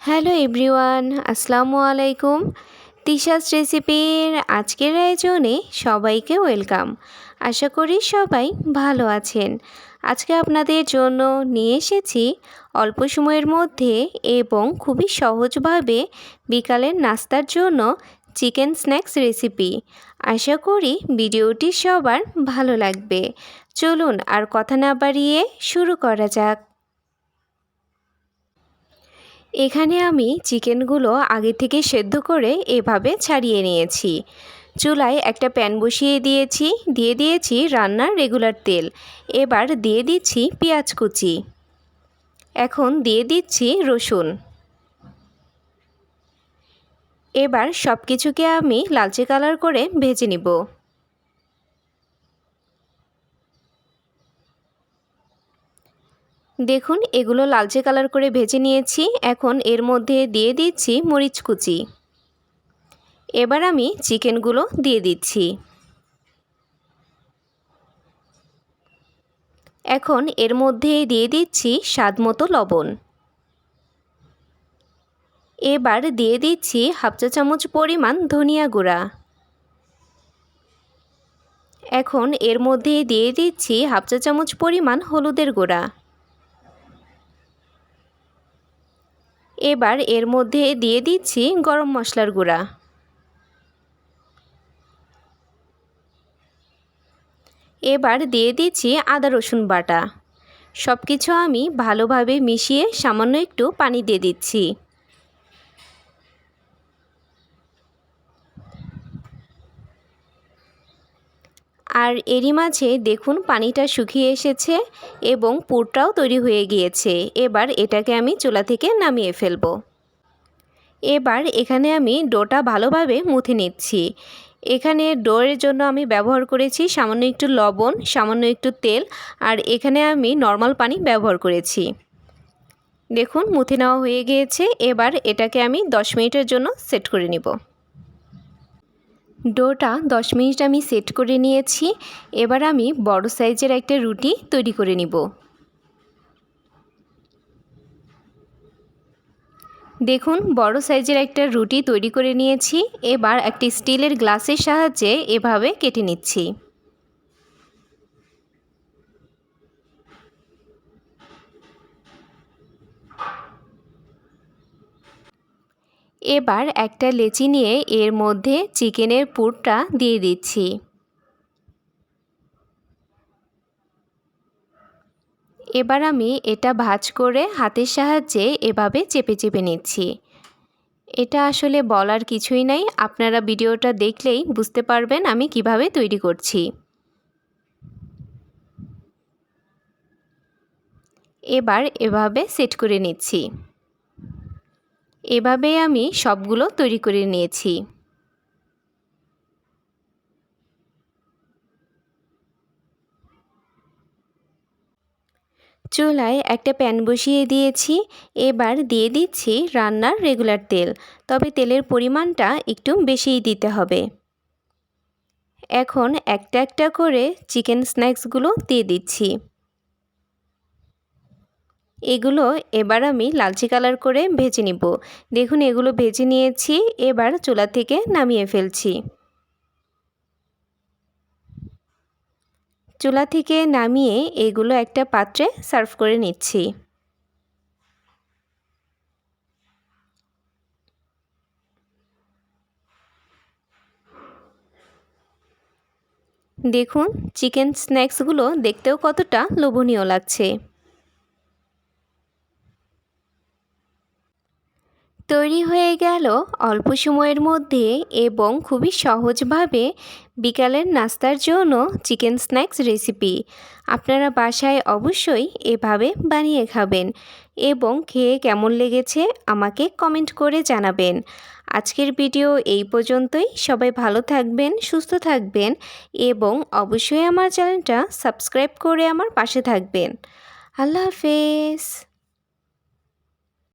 Hello everyone, আসসালামু আলাইকুম। তিশাস রেসিপির আজকের আয়োজনে সবাইকে ওয়েলকাম। আশা করি সবাই ভালো আছেন। আজকে আপনাদের জন্য নিয়ে এসেছি অল্প সময়ের মধ্যে এবং খুবই সহজভাবে বিকালের নাস্তার জন্য চিকেন স্ন্যাক্স রেসিপি। আশা করি ভিডিওটি সবার ভালো লাগবে। চলুন আর কথা না বাড়িয়ে শুরু করা যাক। এখানে আমি চিকেনগুলো আগে থেকে সেদ্ধ করে এভাবে ছাড়িয়ে নিয়েছি। চুলায় একটা প্যান বসিয়ে দিয়েছি, দিয়ে দিয়েছি রান্নার রেগুলার তেল। এবার দিয়ে দিচ্ছি পেঁয়াজ কুচি। এখন দিয়ে দিচ্ছি রসুন। এবার সব কিছুকে আমি লালচে কালার করে ভেজে নিব। দেখুন, এগুলো লালচে কালার করে ভেজে নিয়েছি। এখন এর মধ্যে দিয়ে দিচ্ছি মরিচ কুচি। এবার আমি চিকেনগুলো দিয়ে দিচ্ছি। এখন এর মধ্যে দিয়ে দিচ্ছি স্বাদ মতো লবণ। এবার দিয়ে দিচ্ছি হাফ চা চামচ পরিমাণ ধনিয়া গুঁড়া। এখন এর মধ্যে দিয়ে দিচ্ছি হাফ চা চামচ পরিমাণ হলুদের গুঁড়া। এবার এর মধ্যে দিয়ে দিচ্ছি গরম মশলার গুঁড়া। এবার দিয়ে দিচ্ছি আদা রসুন বাটা। সব কিছু আমি ভালোভাবে মিশিয়ে সামান্য একটু পানি দিয়ে দিচ্ছি। আর এরই মাঝে দেখুন পানিটা শুকিয়ে এসেছে এবং পুরটাও তৈরি হয়ে গিয়েছে। এবার এটাকে আমি চুলা থেকে নামিয়ে ফেলব। এবার এখানে আমি ডোটা ভালোভাবে মুথে নিচ্ছি। এখানে ডোয়ের জন্য আমি ব্যবহার করেছি সামান্য একটু লবণ, সামান্য একটু তেল আর এখানে আমি নর্মাল পানি ব্যবহার করেছি। দেখুন মুথে নেওয়া হয়ে গিয়েছে। এবার এটাকে আমি দশ মিনিটের জন্য সেট করে নিব। ডোটা দশ মিনিট আমি সেট করে নিয়েছি। এবার আমি বড় সাইজের একটা রুটি তৈরি করে নিব। দেখুন, বড় সাইজের একটা রুটি তৈরি করে নিয়েছি। এবার একটি স্টিলের গ্লাসের সাহায্যে এভাবে কেটে নিচ্ছি। এবার একটা লেচি নিয়ে এর মধ্যে চিকেনের পুরটা দিয়ে দিচ্ছি। এবার আমি এটা ভাজ করে হাতের সাহায্যে এভাবে চেপে চেপে নিচ্ছি। এটা আসলে বলার কিছুই নাই, আপনারা ভিডিওটা দেখলেই বুঝতে পারবেন আমি কীভাবে তৈরি করছি। এবার এভাবে সেট করে নিচ্ছি। এভাবে আমি সবগুলো তৈরি করে নিয়েছি। চুলায় একটা প্যান বসিয়ে দিয়েছি। এবার দিয়ে দিচ্ছি রান্নার রেগুলার তেল, তবে তেলের পরিমাণটা একটু বেশিই দিতে হবে। এখন একটা একটা করে চিকেন স্ন্যাক্সগুলো দিয়ে দিচ্ছি। এগুলো এবার আমি লালচে কালার করে ভেজে নিব। দেখুন, এগুলো ভেজে নিয়েছি, এবার চুলা থেকে নামিয়ে ফেলছি। চুলা থেকে নামিয়ে এগুলো একটা পাত্রে সার্ভ করে নিচ্ছি। দেখুন, চিকেন স্ন্যাক্সগুলো দেখতেও কতটা লোভনীয় লাগছে। তৈরি হয়ে গেল অল্প সময়ের মধ্যে এবং খুবই সহজভাবে বিকালের নাস্তার জন্য চিকেন স্ন্যাক্স রেসিপি। আপনারা বাসায় অবশ্যই এভাবে বানিয়ে খাবেন এবং খেয়ে কেমন লেগেছে আমাকে কমেন্ট করে জানাবেন। আজকের ভিডিও এই পর্যন্তই। সবাই ভালো থাকবেন, সুস্থ থাকবেন এবং অবশ্যই আমার চ্যানেলটা সাবস্ক্রাইব করে আমার পাশে থাকবেন। আল্লাহ হাফেজ।